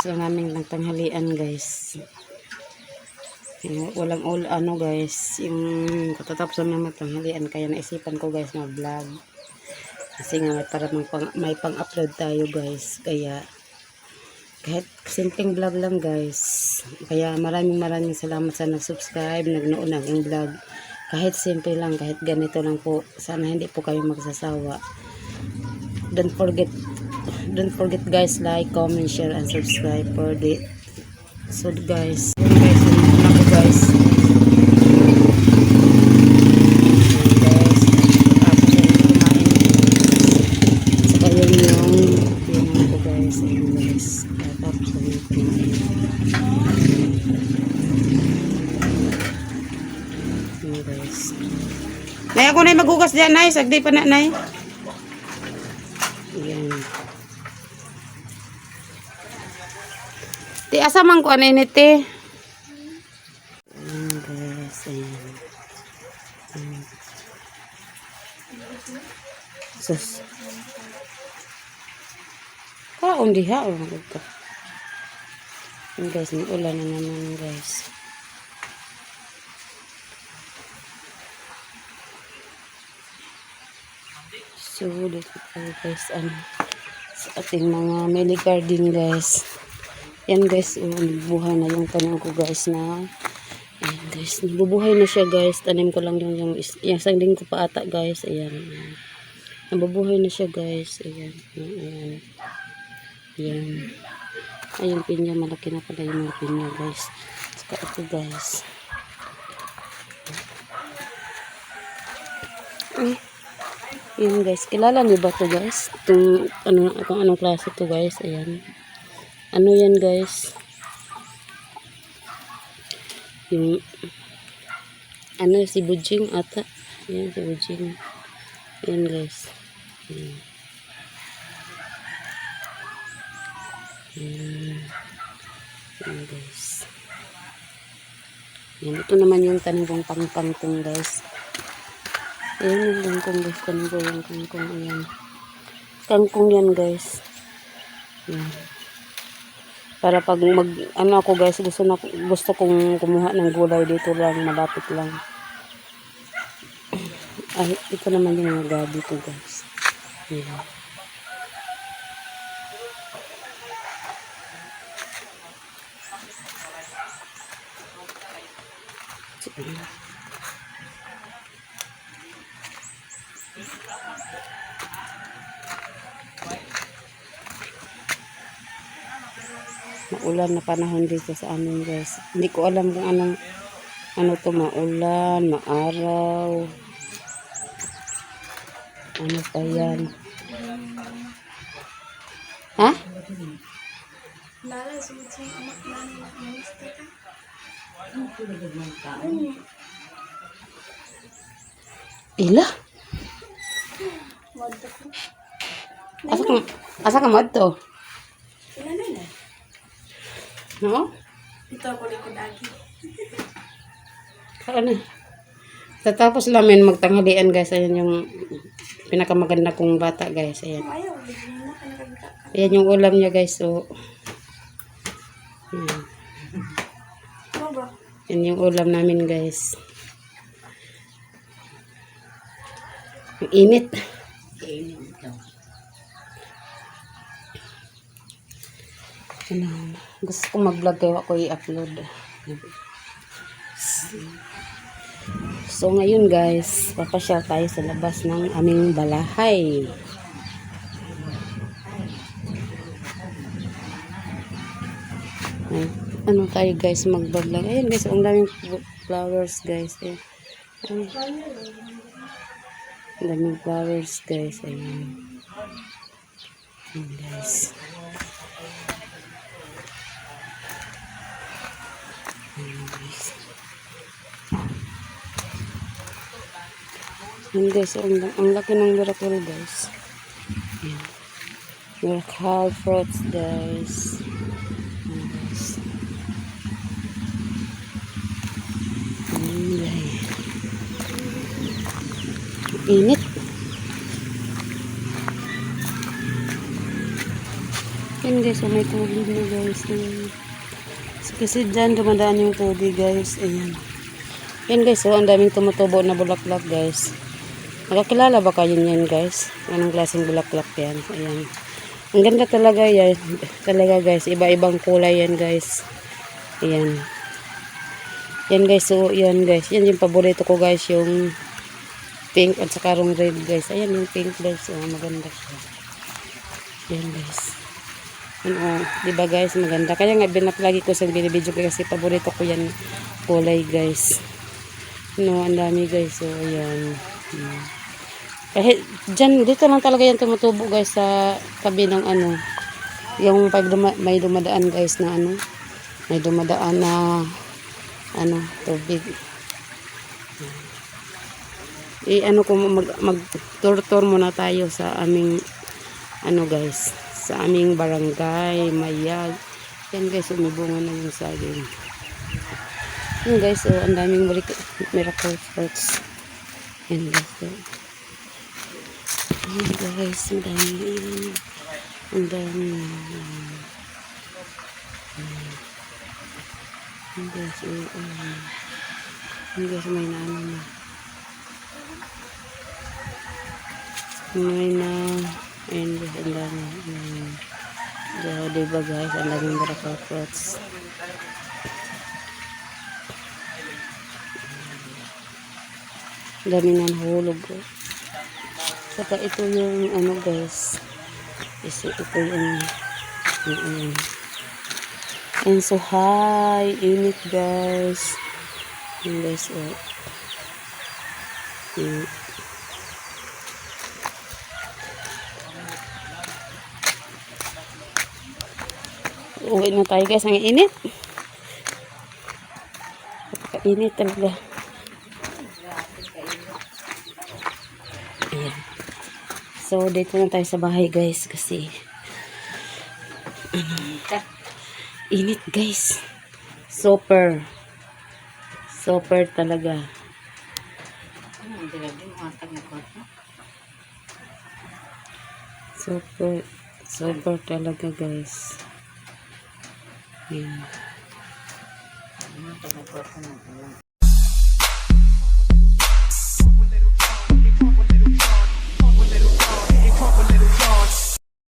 Katatapos lang namin ng tanghalian guys. Yung walang all ano guys. Yung katatapos lang namin ng tanghalian. Kaya naisipan ko guys na vlog. Kasi nga para may pang, may pang-upload tayo guys. Kaya kahit simpleng vlog lang guys. Kaya maraming maraming salamat sa nag-subscribe, nagnoon ng vlog. Kahit simple lang, kahit ganito lang po. Sana hindi po kayo magsasawa. Don't forget don't forget guys like, comment, share, and subscribe for the so guys. Yun guys, yun po guys. Nay, ako na maghugas dyan, Nay. Sagdi pa na, Nay. Ayan. Ti, asa man ko ano ini, ti? Ayan, guys. Ayan. Ayan. Sus. Kaon diha, oh. Ito. Ayan, guys. May ulan na naman, guys. So, dito guys, ano, sa ating mga mini garden guys. Yan guys, oh, nabubuhay na yung tanim ko guys na, ayan guys, nabubuhay na siya guys. Tanim ko lang yung, yung, yung isang linggo pa ata guys, ayan. ayan. Nabubuhay na siya guys, ayan. Ayan. Ayan. Ayun pinya, malaki na pala yung mga pinya guys. Saka ito guys. Ay. Yun guys, kilala niyo ba to guys? Itong, ano, kung anong klase to guys, ayan. Ano yan guys? Yung, ano, si Bujing ata. Ayan, si Bujing. Ayan guys. Ayan. Ayan guys. Ayan, ito naman yung tanim kong pang-pangtong guys. Ayan yung kangkong guys. Yung kangkong. Ayan. Kangkong yan guys. Ayan. Para pag mag, ano ako guys, gusto na, gusto kong kumuha ng gulay dito lang, malapit lang. Ay, ito naman yung mga gabi ko guys. Ayan. Ayan. Maulan na panahon dito sa amin guys. Hindi ko alam kung anong ano to maulan, maaraw. Ano pa yan? Ha? Ila? Asa ka, asa ka madto? No? Ito ako likod agi. Ano? Tatapos namin magtanghalian guys. Ayan yung pinakamaganda kong bata guys. Ayan. Na. Ayan yung ulam niya guys. So, ayan. Ano ba? Yan yung ulam namin guys. Ang init. Ano, gusto ko mag-vlog kaya ako i-upload. So ngayon guys, papasyal tayo sa labas ng aming balahay. Ay, ano tayo guys lang. Ayan guys, ang daming flowers guys. Ayan. Ayan. Ang daming flowers guys. Ayan. Ayan guys. Ayan guys. Guys, ang, ang laki ng miracle guys. Ayan. Miracle fruits guys. Ayan guys. Guys. Init. Yan guys, oh, may tubig na guys. Ayan. Kasi dyan dumadaan yung tubig guys. Ayan. Yan guys, oh, ang daming tumutubo na bulaklak guys. Nakakilala ba kayo yan guys? Anong klaseng bulaklak yan? Ayan. Ang ganda talaga yan. Talaga guys, iba-ibang kulay yan guys. Ayan. Yan guys, so yan guys. Yan yung paborito ko guys, yung pink at saka red guys. Ayan yung pink guys, oh, maganda siya. Yan guys. Ano, di ba guys, maganda. Kaya nga binaplagi ko sa binibidyo ko kasi paborito ko yan kulay guys. No, ang dami guys. So, ayan. Hmm. Kahit dyan, dito lang talaga yan tumutubo guys sa tabi ng ano. Yung pag duma, may dumadaan guys na ano. May dumadaan na ano, tubig. Eh, ano ko mag, mag tour tour muna tayo sa aming ano guys, sa aming barangay, Mayag. Yan guys, umibunga na yung saging. Yan guys, oh, ang daming miracle, miracle fruits. Yan guys, oh. Yan guys, ang dami. Yan. Ang dami. Yan guys, oh, oh. Yan guys, may naano na. May na, guys, ang dami. Ayan. So, diba guys, ang daming miracle fruits. Dami na nahulog ko. Saka ito yung ano guys. Isi, ito yung yung ano. And so high, init guys. Yung guys, oh. Yung, Uwi na tayo guys. Ang init. Kainit talaga. Ayan. So, dito na tayo sa bahay guys. Kasi, ano, init guys. Super. Super talaga. Super. Super talaga guys. Ayan.